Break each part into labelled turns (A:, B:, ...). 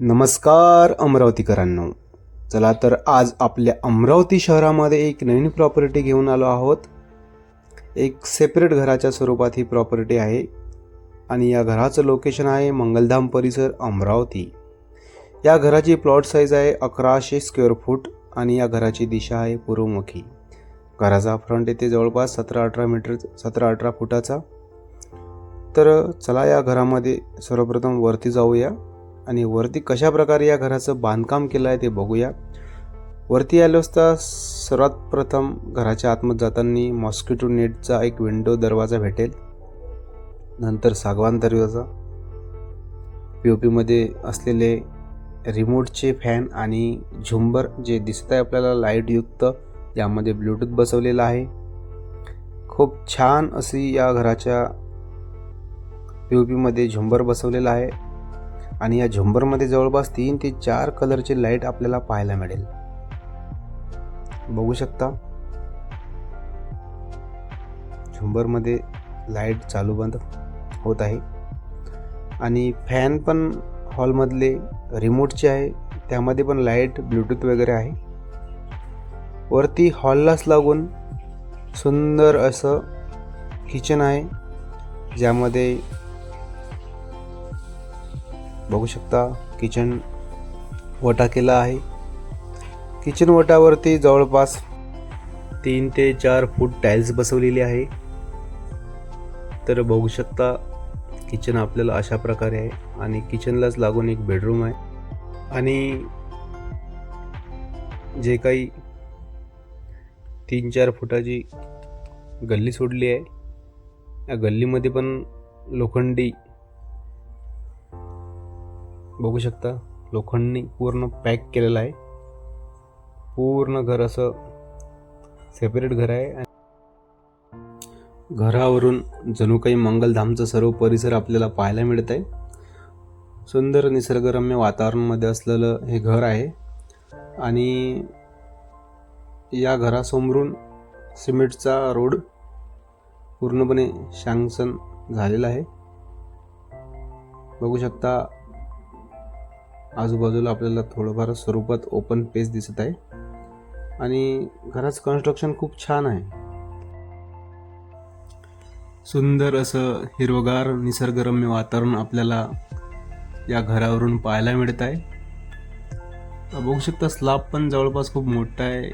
A: नमस्कार अमरावतीकरांनो. चला तर आज आपल्या अमरावती शहरामध्ये एक नवीन प्रॉपर्टी घेऊन आलो आहोत. एक सेपरेट घराच्या स्वरूपात ही प्रॉपर्टी आहे आणि या घराचं लोकेशन आहे मंगलधाम परिसर अमरावती. या घराची प्लॉट साईज आहे अकराशे स्क्वेअर फूट आणि या घराची दिशा आहे पूर्वमुखी घराचा फ्रंट येथे जवळपास सतरा अठरा मीटर सतरा अठरा फुटाचा. तर चला या घरामध्ये सर्वप्रथम वरती जाऊया. आणि वरती कशा प्रकारे या घराचं बांधकाम केलं आहे ते बघूया. वरती आलो असता सर्वात प्रथम घराच्या आतमध्ये जाताना मॉस्किटो नेटचा एक विंडो दरवाजा भेटेल. नंतर सागवान दरवाजा. पी ओ पीमध्ये असलेले रिमोटचे फॅन आणि झुंबर जे दिसत आहे आपल्याला लाईटयुक्त यामध्ये ब्लूटूथ बसवलेलं आहे. खूप छान अशी या घराच्या पी ओ पीमध्ये झुंबर बसवलेलं आहे. आणि या झुंबरमध्ये जवळपास तीन ते चार कलरचे लाइट आपल्याला पाहायला मिळेल. बघू शकता. झुंबरमध्ये लाइट चालू बंद होत आहे. आणि फॅन पण हॉलमधले रिमोटचे आहे. त्यामध्ये पण लाइट ब्लूटूथ वगैरे आहे. वरती हॉललाच लागून सुंदर असं किचन आहे. ज्यामध्ये बघू शकता किचन वटा केला आहे. किचन वटावरती जवळपास तीन ते चार फूट टाईल्स बसवलेली आहे. तर बघू शकता किचन आपल्याला अशा प्रकारे आहे आणि किचनलाच लागून एक बेडरूम आहे. आणि जे काही तीन चार फुटाची गल्ली सोडली आहे. या गल्लीमध्ये पण लोखंडी बघू शकता. लोखंडनी पूर्ण पॅक केलेलं आहे. पूर्ण घर असं सेपरेट घर आहे. घरावरून जणू काही मंगलधामचं सर्व परिसर आपल्याला पाहायला मिळत आहे सुंदर निसर्गरम्य वातावरणामध्ये असलेलं हे घर आहे. आणि या घरासमोरून सिमेंटचा रोड पूर्णपणे शांगसन झालेला आहे. बघू शकता आजूबाजूला आपल्याला थोडंफार स्वरूपात ओपन पेस दिसत आहे. आणि घराचं कन्स्ट्रक्शन खूप छान आहे. सुंदर असं हिरवगार निसर्गरम्य वातावरण आपल्याला या घरावरून पाहायला मिळत आहे. बघू शकता स्लाब पण जवळपास खूप मोठा आहे.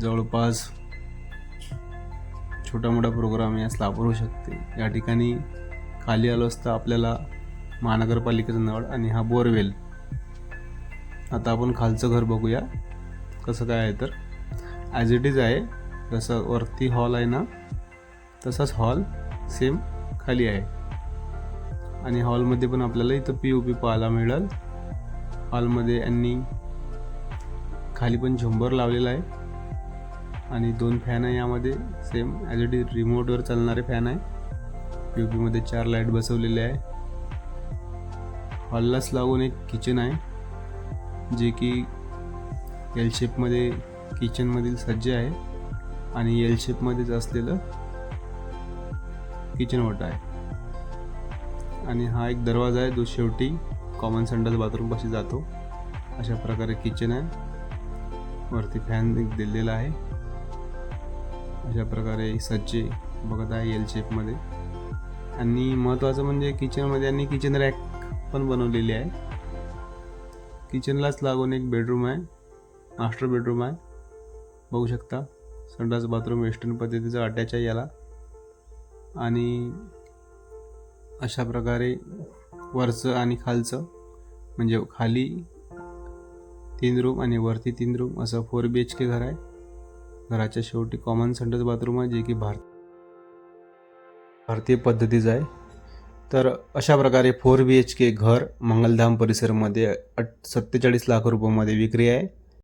A: जवळपास छोटा मोठा प्रोग्राम या स्लाबवर होऊ शकते. या ठिकाणी खाली आलो असता आपल्याला महानगरपालिकेचं नळ आणि हा बोरवेल. आता आपण खालचं घर बघूया. कसं काय आहे तर ॲज इट इज आहे जसं वरती हॉल आहे ना तसाच हॉल सेम खाली आहे. आणि हॉलमध्ये पण आपल्याला इथं पी ओ पी पाहायला मिळेल. हॉलमध्ये यांनी खाली पण झुंबर लावलेला आहे. आणि दोन फॅन आहे यामध्ये सेम ॲज इट इज रिमोटवर चालणारे फॅन आहे. पी ओ पीमध्ये चार लाइट बसवलेले आहे. हॉललाच लागून एक किचन आहे जे की एल शेपमध्ये किचनमधील सज्ज आहे आणि एल शेपमध्येच असलेलं किचन वटा आहे. आणि हा एक दरवाजा आहे जो शेवटी कॉमन संडास बाथरूमपाशी जातो. अशा प्रकारे किचन आहे. वरती फॅन एक दिलेला आहे. अशा प्रकारे सज्जे बघत आहे एल शेपमध्ये आणि महत्त्वाचं म्हणजे किचनमध्ये आणि किचन रॅक पण बनवलेली आहे. किचनलाच लागून एक बेडरूम आहे. मास्टर बेडरूम आहे. बघू शकता. संडास बाथरूम वेस्टर्न पद्धतीचं अटॅच आहे याला. आणि अशा प्रकारे वरचं आणि खालचं म्हणजे खाली तीन रूम आणि वरती तीन रूम असं फोर बी एच के घर आहे. घराच्या शेवटी कॉमन संडास बाथरूम आहे जे की भारत भारतीय पद्धतीचं आहे. तर अशा प्रकारे फोर बी एच के घर मंगलधाम परिसरमध्ये अट सत्तेचाळीस लाख रुपयामध्ये विक्री आहे.